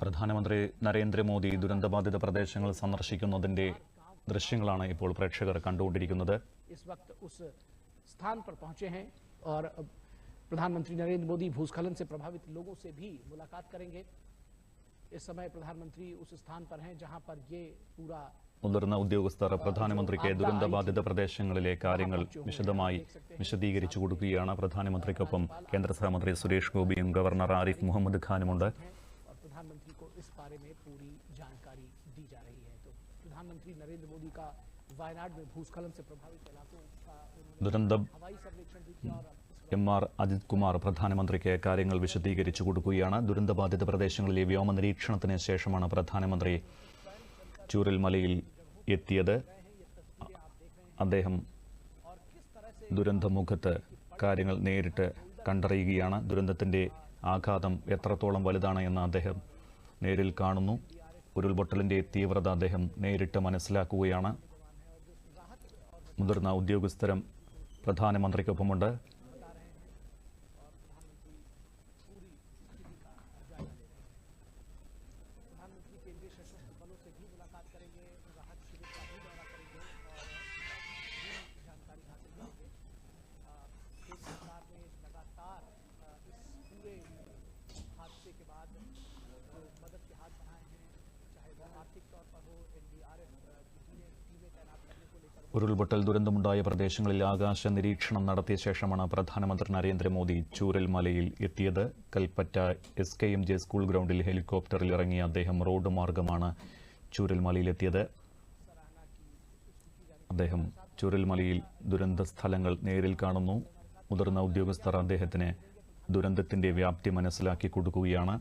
പ്രധാനമന്ത്രി നരേന്ദ്രമോദി ദുരന്തബാധിത പ്രദേശങ്ങൾ സന്ദർശിക്കുന്നതിന്റെ ദൃശ്യങ്ങളാണ് ഇപ്പോൾ പ്രേക്ഷകർ കണ്ടുകൊണ്ടിരിക്കുന്നത് इस वक्त उस स्थान पर पहुंचे हैं और प्रधानमंत्री नरेंद्र मोदी भूस्खलन से प्रभावित लोगों से भी मुलाकात करेंगे इस समय प्रधानमंत्री उस स्थान पर हैं जहां पर ये पूरा മുതിർന്ന ഉദ്യോഗസ്ഥർ പ്രധാനമന്ത്രിക്ക് ദുരന്തബാധിത പ്രദേശങ്ങളിലെ കാര്യങ്ങൾ വിശദമായി വിശദീകരിച്ചു കൊടുക്കുകയാണ് പ്രധാനമന്ത്രിക്കൊപ്പം കേന്ദ്ര സഹമന്ത്രി സുരേഷ് ഗോപിയും ഗവർണർ ആരിഫ് മുഹമ്മദ് ഖാനുമുണ്ട് और प्रधानमंत्री को इस बारे में पूरी जानकारी दी जा रही है तो प्रधानमंत्री नरेंद्र मोदी का वायनाड में भूस्खलन से प्रभावित इलाकों का उन्होंने ദുരന്ത എം ആർ അജിത് കുമാർ പ്രധാനമന്ത്രിക്ക് കാര്യങ്ങൾ വിശദീകരിച്ചു കൊടുക്കുകയാണ്. ദുരന്തബാധിത പ്രദേശങ്ങളിലെ വ്യോമ നിരീക്ഷണത്തിന് ശേഷമാണ് പ്രധാനമന്ത്രി ചൂരൽ മലയിൽ എത്തിയത്. അദ്ദേഹം ദുരന്തമുഖത്ത് കാര്യങ്ങൾ നേരിട്ട് കണ്ടറിയുകയാണ്. ദുരന്തത്തിന്റെ ആഘാതം എത്രത്തോളം വലുതാണ് എന്ന് അദ്ദേഹം നേരിൽ കാണുന്നു. ഉരുൾപൊട്ടലിന്റെ തീവ്രത അദ്ദേഹം നേരിട്ട് മനസ്സിലാക്കുകയാണ്. മുതിർന്ന ഉദ്യോഗസ്ഥരും പ്രധാനമന്ത്രിക്കൊപ്പമുണ്ട്. ഉരുൾപൊട്ടൽ ദുരന്തമുണ്ടായ പ്രദേശങ്ങളിൽ ആകാശ നിരീക്ഷണം നടത്തിയ ശേഷമാണ് പ്രധാനമന്ത്രി നരേന്ദ്രമോദി ചൂരൽമലയിൽ എത്തിയത്. Kalpetta S K M J school ഗ്രൗണ്ടിൽ ഹെലികോപ്റ്ററിൽ ഇറങ്ങിയ അദ്ദേഹം റോഡ് മാർഗമാണ് ചൂരൽമലയിലെത്തിയത്. അദ്ദേഹം ചൂരൽമലയിൽ ദുരന്ത സ്ഥലങ്ങൾ നേരിൽ കാണുന്നു. മുതിർന്ന ഉദ്യോഗസ്ഥർ അദ്ദേഹത്തിന് ദുരന്തത്തിന്റെ വ്യാപ്തി മനസ്സിലാക്കി കൊടുക്കുകയാണ്.